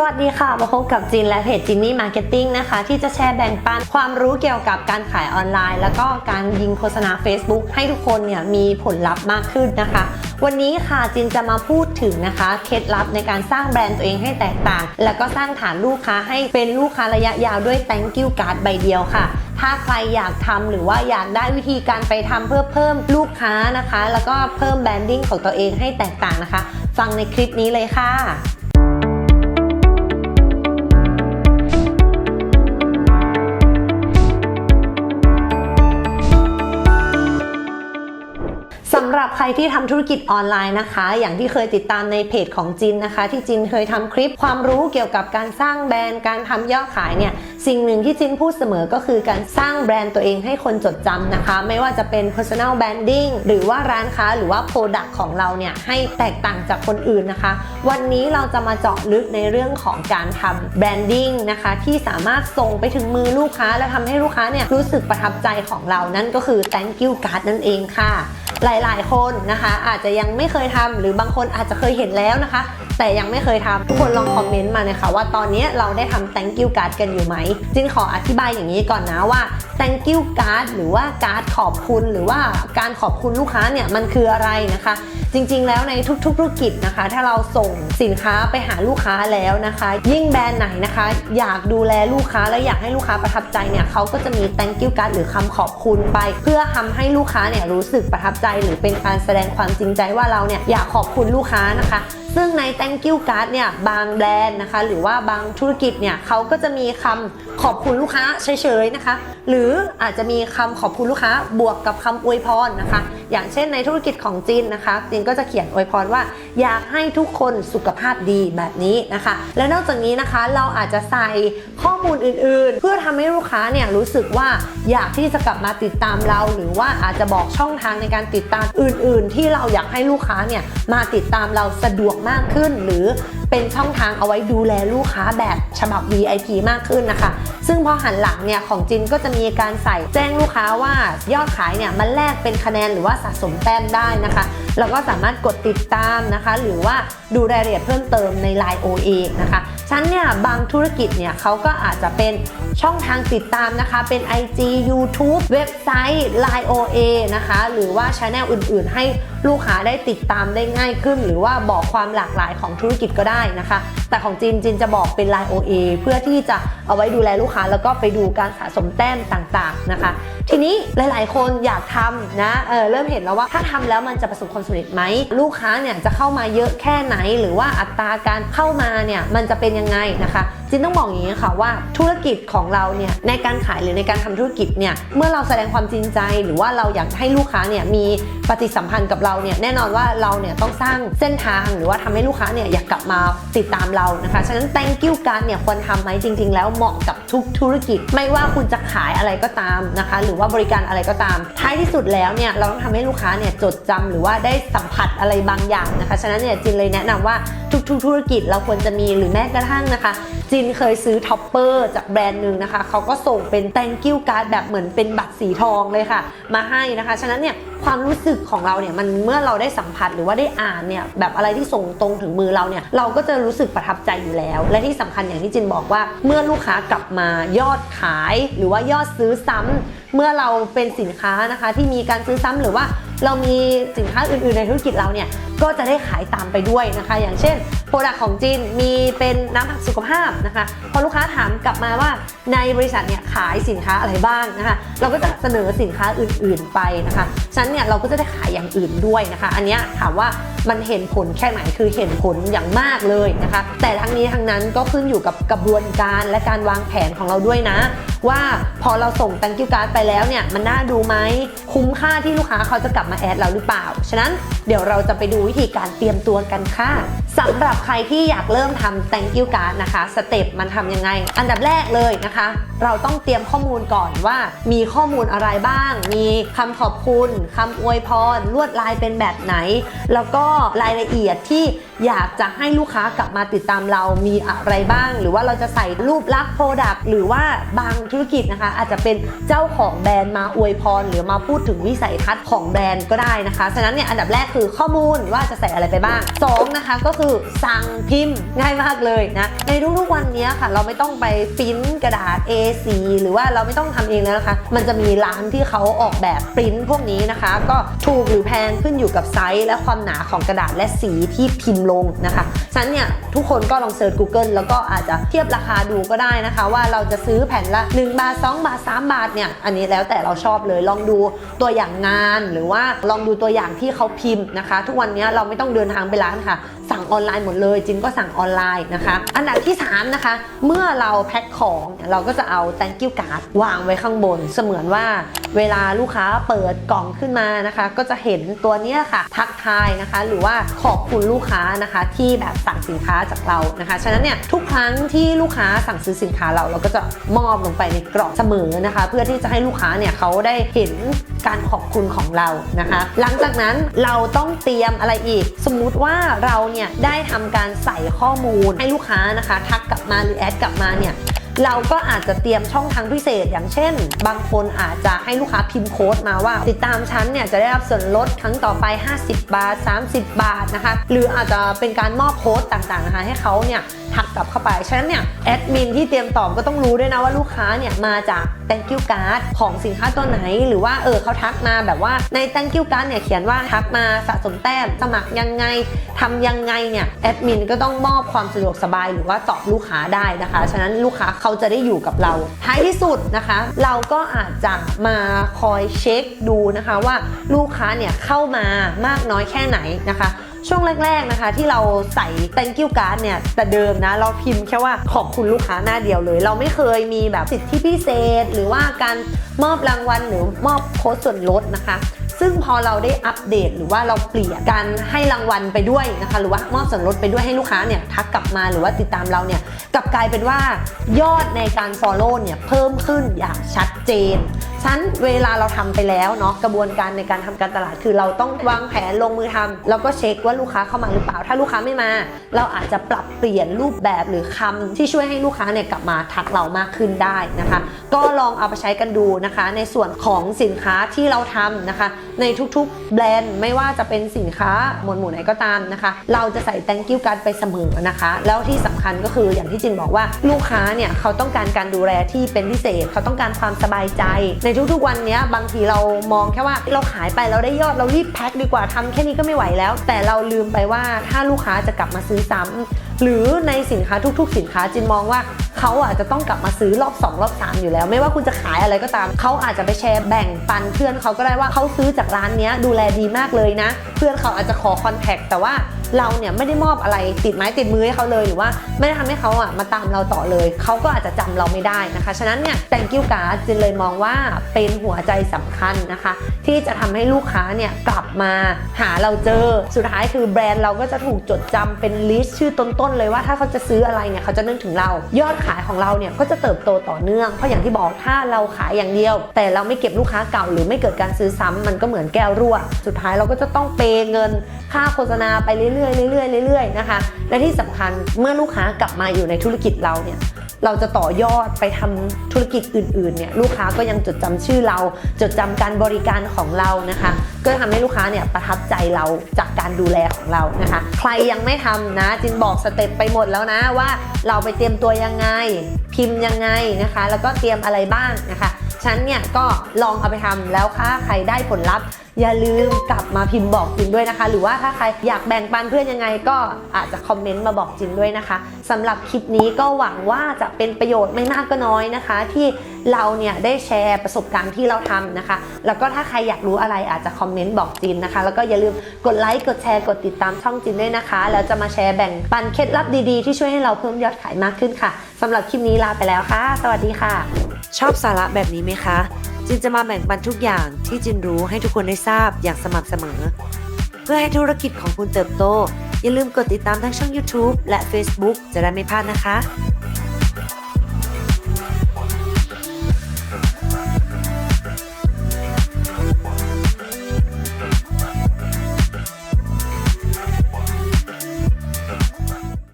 สวัสดีค่ะ มาพบกับจินและเพจจินนี่มาร์เก็ตติ้งนะคะ ที่จะแชร์แบ่งปันความรู้เกี่ยวกับการขายออนไลน์ แล้วก็การยิงโฆษณา Facebook ให้ทุกคนเนี่ยมีผลลัพธ์มากขึ้นนะคะ วันนี้ค่ะจินจะมาพูดถึงนะคะเคล็ดลับในการสร้างแบรนด์ตัวเองให้แตกต่าง แล้วก็สร้างฐานลูกค้าให้เป็นลูกค้าระยะยาวด้วย thank you card ใบเดียวค่ะถ้าใครอยากทำหรือว่าอยากได้วิธีการไปทำเพื่อเพิ่มลูกค้านะคะ แล้วก็เพิ่มแบรนดิ้งของตัวเองให้แตกต่างนะคะ ฟังในคลิปนี้เลยค่ะ ใครที่ทำธุรกิจออนไลน์นะคะ อย่างที่เคยติดตามในเพจของจินนะคะ ที่จินเคยทำคลิปความรู้เกี่ยวกับการสร้างแบรนด์การทำยอดขายเนี่ยสิ่งหนึ่งที่จินพูดเสมอก็คือการสร้างแบรนด์ตัวเองให้คนจดจำนะคะ ไม่ว่าจะเป็น personal branding หรือว่าร้านค้าหรือว่า product ของเราเนี่ยให้แตกต่างจากคนอื่นนะคะ วันนี้เราจะมาเจาะลึกในเรื่องของการทำ branding นะคะที่สามารถส่งไปถึงมือลูกค้า และทำให้ลูกค้าเนี่ยรู้สึกประทับใจของเรานั่นก็คือ thank you card นั่นเองค่ะ หลายๆ คนนะคะ อาจจะยังไม่เคยทำหรือบางคนอาจจะเคยเห็นแล้วนะคะ แต่ยังไม่เคยทำทุกคนลองคอมเมนต์มาเลยค่ะว่าตอนนี้เราได้ทำ thank you card กันอยู่ไหมจินขออธิบายอย่างนี้ก่อนนะว่า thank you card หรือว่าการ์ดขอบคุณ หรือว่าการขอบคุณลูกค้าเนี่ยมันคืออะไรนะคะ จริงๆแล้วในทุกๆธุรกิจนะคะ ถ้าเราส่งสินค้าไปหาลูกค้าแล้วนะคะ ยิ่งแบรนด์ไหนนะคะ อยากดูแลลูกค้าและอยากให้ลูกค้าประทับใจเนี่ยเขาก็จะมี thank you card หรือคำขอบคุณไป เพื่อทำให้ลูกค้าเนี่ยรู้สึกประทับใจ หรือเป็นการแสดงความจริงใจว่าเราเนี่ยอยากขอบคุณลูกค้านะคะ ซึ่งใน thank you card เนี่ยบางแบรนด์นะคะ หรือว่าบางธุรกิจเนี่ยเขาก็จะมีคำขอบคุณลูกค้าเฉยๆนะคะ หรืออาจจะมีคำขอบคุณลูกค้าบวกกับคำอวยพรนะคะ อย่างเช่นในธุรกิจของจีนนะคะจีนก็จะเขียนอวยพรว่า อยากให้ทุกคนสุขภาพดีแบบนี้นะคะ และนอกจากนี้นะคะเราอาจจะใส่ข้อมูลอื่นๆ เพื่อทำให้ลูกค้าเนี่ยรู้สึกว่าอยากที่จะกลับมาติดตามเรา หรือว่าอาจจะบอกช่องทางในการติดตามอื่น ๆ ที่เราอยากให้ลูกค้าเนี่ยมาติดตามเราสะดวกมากขึ้น หรือเป็นช่องทางเอาไว้ดูแลลูกค้าแบบฉบับ VIP มากขึ้นนะคะ ซึ่งพอหันหลังเนี่ยของจินก็จะมีการใส่แจ้งลูกค้าว่ายอดขายเนี่ยมันแลกเป็นคะแนนหรือว่าสะสมแต้มได้นะคะ แล้วก็สามารถกดติดตามนะคะหรือว่าดูรายละเอียดเพิ่มเติมใน Line OA นะคะฉะนันเนี่ยบางธุรกิจเนี่ยเขาก็อาจจะเป็นช่องทางติดตามนะคะ เป็น IG YouTube เว็บไซต์ Line OA นะคะ หรือว่าช anel อื่นๆ ให้ลูกค้าได้ติดตามได้ง่ายขึ้น หรือว่าบอกความหลากหลายของธุรกิจก็ได้นะคะแต่ของจินจินจะบอกเป็น Line OA เพื่อที่จะเอาไว้ดูแลลูกค้า แล้วก็ไปดูการสะสมแต้มต่างๆนะคะ ทีนี้หลายๆ คนอยากทำนะเออเริ่มเห็นแล้วว่าถ้าทำแล้วมันจะประสบความสำเร็จไหมลูกค้าเนี่ยจะเข้ามาเยอะแค่ไหน หรือว่าอัตราการเข้ามาเนี่ยมันจะเป็นยังไงนะคะจินต้องบอกอย่างนี้ค่ะว่าธุรกิจของเราเนี่ยในการขายหรือในการทำธุรกิจเนี่ยเมื่อเราแสดงความจริงใจ หรือว่าเราอยากให้ลูกค้าเนี่ยมีปฏิสัมพันธ์กับเราเนี่ยแน่นอนว่าเราเนี่ยต้องสร้างเส้นทางหรือว่าทำให้ลูกค้าเนี่ยอยากกลับมาติดตามเรานะคะฉะนั้น thank you การเนี่ยควรทำไหมจริง ๆ แล้วเหมาะกับทุกธุรกิจ ไม่ว่าคุณจะขายอะไรก็ตามนะคะ หรือว่าบริการอะไรก็ตาม ท้ายที่สุดแล้วเนี่ยเราต้องทำให้ลูกค้าเนี่ยจดจำหรือว่าได้สัมผัสอะไรบางอย่างนะคะฉะนั้นเนี่ยจินเลยแนะนำว่าทุกๆธุรกิจเราควรจะมีหรือแม้กระทั่งนะคะจินเคยซื้อท็อปเปอร์จากแบรนด์หนึ่งนะคะเขาก็ส่งเป็น thank you card แบบเหมือนเป็นบัตรสีทองเลยค่ะ มาให้นะคะ ฉะนั้นเนี่ยความรู้สึกของเราเนี่ยมันเมื่อเราได้สัมผัสหรือว่าได้อ่านเนี่ยแบบอะไรที่ส่งตรงถึงมือเราเนี่ยเราก็จะรู้สึกประทับใจอยู่แล้ว และที่สำคัญอย่างที่จินบอกว่า เมื่อลูกค้ากลับมายอดขาย หรือว่ายอดซื้อซ้ำเมื่อเราเป็นสินค้านะคะที่มีการซื้อซ้ำหรือว่า เรามีสินค้าอื่น ๆ ในธุรกิจเราเนี่ยก็จะได้ขายตามไปด้วยนะคะ อย่างเช่นโปรดักต์ของจินมีเป็นน้ำผักสุขภาพนะคะ พอลูกค้าถามกลับมาว่าในบริษัทเนี่ยขายสินค้าอะไรบ้างนะคะ เราก็จะเสนอสินค้าอื่น ๆไปนะคะฉะนั้นเนี่ยเราก็จะได้ขายอย่างอื่นด้วยนะคะ อันนี้ถามว่ามันเห็นผลแค่ไหนคือเห็นผลอย่างมากเลยนะคะ แต่ทั้งนี้ทั้งนั้นก็ขึ้นอยู่กับกระบวนการและการวางแผนของเราด้วยนะว่าพอเราส่ง thank you card ไปแล้วเนี่ย มันน่าดูไหมคุ้มค่าที่ลูกค้าเขาจะกลับมาแอดเราหรือเปล่า ฉะนั้นเดี๋ยวเราจะไปดูวิธีการเตรียมตัวกันค่ะ สำหรับใครที่อยากเริ่มทำ thank you card นะคะ สเต็ปมันทำยังไง อันดับแรกเลยนะคะ เราต้องเตรียมข้อมูลก่อนว่า มีข้อมูลอะไรบ้าง มีคำขอบคุณคำอวยพร ลวดลายเป็นแบบไหน แล้วก็รายละเอียดที่อยากจะให้ลูกค้ากลับมาติดตามเรามีอะไรบ้าง หรือว่าเราจะใส่รูปลักษณ์โปรดักต์หรือว่าบางธุรกิจนะคะ อาจจะเป็นเจ้าของแบรนด์มาอวยพร หรือมาพูดถึงวิสัยทัศน์ของแบรนด์ก็ได้นะคะฉะนั้นเนี่ยอันดับแรกคือข้อมูลว่าจะใส่อะไรไปบ้างสองนะคะก็คือสั่งพิมพ์ง่ายมากเลยนะ ในทุกๆวันนี้ค่ะ เราไม่ต้องไปปริ้นกระดาษ A4 หรือว่าเราไม่ต้องทำเองแล้วนะคะ มันจะมีร้านที่เขาออกแบบปริ้นพวกนี้นะคะ ก็ถูกหรือแพงขึ้นอยู่กับไซส์และความหนาของกระดาษและสีที่พิมพ์ลงนะคะฉะนั้นเนี่ยทุกคนก็ลองเสิร์ช Google แล้วก็อาจจะเทียบราคาดูก็ได้นะคะ ว่าเราจะซื้อแผ่นละ 1 บาท 2 บาท 3 บาทเนี่ยอันนี้แล้วแต่เราชอบเลยลองดูตัวอย่างงานหรือว่าลองดูตัวอย่างที่เขาพิมพ์นะคะ ทุกวันนี้เราไม่ต้องเดินทางไปร้านค่ะ สั่งออนไลน์หมดเลยจินก็สั่งออนไลน์นะคะ อันดับที่ 3 นะคะ เมื่อเราแพ็คของเนี่ยเราก็จะเอา thank you card วางไว้ข้างบน เสมือนว่าเวลาลูกค้าเปิดกล่องขึ้นมานะคะ ก็จะเห็นตัวเนี้ยค่ะ ทักทายนะคะ หรือว่าขอบคุณลูกค้านะคะ ที่แบบสั่งสินค้าจากเรานะคะ ฉะนั้นเนี่ยทุกครั้งที่ลูกค้าสั่งซื้อสินค้าเราเราก็จะมอบลงไปในกล่องเสมอนะคะ เพื่อที่จะให้ลูกค้าเนี่ยเขาได้เห็นการขอบคุณของเรานะคะ หลังจากนั้นเราต้องเตรียมอะไรอีก สมมุติว่าเราเนี่ยได้ทำการใส่ข้อมูลให้ลูกค้านะคะ ทักกลับมาหรือแอดกลับมาเนี่ย เราก็อาจจะเตรียมช่องทางพิเศษ อย่างเช่น บางคนอาจจะให้ลูกค้าพิมพ์โค้ดมาว่า ติดตามฉันเนี่ยจะได้รับส่วนลดครั้งต่อไป 50 บาท 30 บาทนะคะหรืออาจจะเป็นการมอบโค้ดต่างๆนะคะให้เขาเนี่ยทักกลับเข้าไป ฉะนั้นเนี่ยแอดมินที่เตรียมตอบก็ต้องรู้ด้วยนะว่าลูกค้าเนี่ยมาจาก thank you card ของสินค้าตัวไหน หรือว่าเออเขาทักมาแบบว่าใน thank you card เนี่ยเขียนว่าทักมาสะสมแต้มสมัครยังไงทำยังไงเนี่ยแอดมินก็ต้องมอบความสะดวกสบายหรือว่าตอบลูกค้าได้นะคะ ฉะนั้นลูกค้าเขาาจะได้อยู่กับเราท้ายที่สุดนะคะ เราก็อาจจะมาคอยเช็คดูนะคะว่าลูกค้าเนี่ยเข้ามามากน้อยแค่ไหนนะคะช่วงแรก ๆนะคะ ที่เราใส่ thank you card เนี่ยแต่เดิมนะ เราพิมพ์แค่ว่าขอบคุณลูกค้าหน้าเดียวเลย เราไม่เคยมีแบบสิทธิพิเศษ หรือว่าการมอบรางวัลหรือมอบโค้ดส่วนลดนะคะ ซึ่งพอเราได้อัปเดตหรือว่าเราเปลี่ยนการให้รางวัลไปด้วยนะคะหรือว่ามอบส่วนลดไปด้วยให้ลูกค้าเนี่ยทักกลับมาหรือว่าติดตามเราเนี่ยกลับกลายเป็นว่ายอดในการ Follow เนี่ยเพิ่มขึ้นอย่างชัดเจน ฉันเวลาเราทำไปแล้วเนาะกระบวนการในการทำการตลาดคือเราต้องวางแผนลงมือทำแล้วก็เช็คว่าลูกค้าเข้ามาหรือเปล่า ถ้าลูกค้าไม่มา เราอาจจะปรับเปลี่ยนรูปแบบหรือคำที่ช่วยให้ลูกค้าเนี่ยกลับมาทักเรามากขึ้นได้นะคะ ก็ลองเอาไปใช้กันดูนะคะ ในส่วนของสินค้าที่เราทำนะคะ ในทุกๆแบรนด์ไม่ว่าจะเป็นสินค้าหมวดหมู่ไหนก็ตามนะคะ เราจะใส่ thank you การไปเสมอนะคะ แล้วที่สำคัญก็คืออย่างที่จินบอกว่าลูกค้าเนี่ยเขาต้องการการดูแลที่เป็นพิเศษ เขาต้องการความสบายใจในในทุกๆวันนี้บางทีเรามองแค่ว่าเราขายไปเราได้ยอดเรารีบแพ็คดีกว่าทำแค่นี้ก็ไม่ไหวแล้ว แต่เราลืมไปว่าถ้าลูกค้าจะกลับมาซื้อซ้ำหรือในสินค้าทุก ๆ สินค้าจินมองว่าเขาอาจจะต้องกลับมาซื้อรอบ 2 รอบ 3 อยู่แล้ว ไม่ว่าคุณจะขายอะไรก็ตาม เขาอาจจะไปแชร์แบ่งปันเพื่อนเขาก็ได้ว่าเขาซื้อจากร้านนี้ดูแลดีมากเลยนะ เพื่อนเขาอาจจะขอคอนแทคแต่ว่าเราเนี่ยไม่ได้มอบอะไรติดไม้ติดมือให้เขาเลยหรือว่าไม่ได้ทำให้เขาอะมาตามเราต่อเลย เขาก็อาจจะจำเราไม่ได้นะคะ ฉะนั้นเนี่ย thank you card จินเลยมองว่าเป็นหัวใจสำคัญนะคะ ที่จะทำให้ลูกค้าเนี่ยกลับมาหาเราเจอ สุดท้ายคือแบรนด์เราก็จะถูกจดจำเป็นลิสต์ชื่อต้นๆเลยว่าถ้าเขาจะซื้ออะไรเนี่ยเขาจะนึกถึงเรา ยอดขายของเราเนี่ยก็จะเติบโตต่อเนื่องเพราะอย่างที่บอกถ้าเราขายอย่างเดียว แต่เราไม่เก็บลูกค้าเก่าหรือไม่เกิดการซื้อซ้ำมันก็เหมือนแก้วรั่ว สุดท้ายเราก็จะต้องเปย์เงินค่าโฆษณาไปเรื่อยๆเรื่อยๆเรื่อยๆนะคะ และที่สำคัญเมื่อลูกค้ากลับมาอยู่ในธุรกิจเราเนี่ยเราจะต่อยอดไปทำธุรกิจอื่นๆเนี่ยลูกค้าก็ยังจดจำชื่อเรา จดจำการบริการของเรานะคะ ก็ทำให้ลูกค้าเนี่ยประทับใจเราจากการดูแลของเรานะคะ ใครยังไม่ทำนะจินบอกสเต็ปไปหมดแล้วนะว่าเราไปเตรียมตัวยังไง พิมพ์ยังไงนะคะ แล้วก็เตรียมอะไรบ้างนะคะฉันเนี่ยก็ลองเอาไปทำแล้วถ้าใครได้ผลลัพธ์ อย่าลืมกลับมาพิมพ์บอกจินด้วยนะคะ หรือว่าถ้าใครอยากแบ่งปันเพื่อนยังไงก็อาจจะคอมเมนต์มาบอกจินด้วยนะคะสำหรับคลิปนี้ก็หวังว่าจะเป็นประโยชน์ไม่มากก็น้อยนะคะ ที่เราเนี่ยได้แชร์ประสบการณ์ที่เราทำนะคะ แล้วก็ถ้าใครอยากรู้อะไรอาจจะคอมเมนต์บอกจินนะคะ แล้วก็อย่าลืมกดไลค์กดแชร์กดติดตามช่องจินด้วยนะคะแล้วจะมาแชร์แบ่งปันเคล็ดลับดีๆที่ช่วยให้เราเพิ่มยอดขายมากขึ้นค่ะสำหรับคลิปนี้ลาไปแล้วค่ะ สวัสดีค่ะ ชอบสาระแบบนี้ไหมคะ จินจะมาแบ่งปันทุกอย่างที่จินรู้ให้ทุกคนได้ทราบอย่างสม่ำเสมอ เพื่อให้ธุรกิจของคุณเติบโต อย่าลืมกดติดตามทั้งช่อง YouTube และ Facebook จะได้ไม่พลาดนะคะ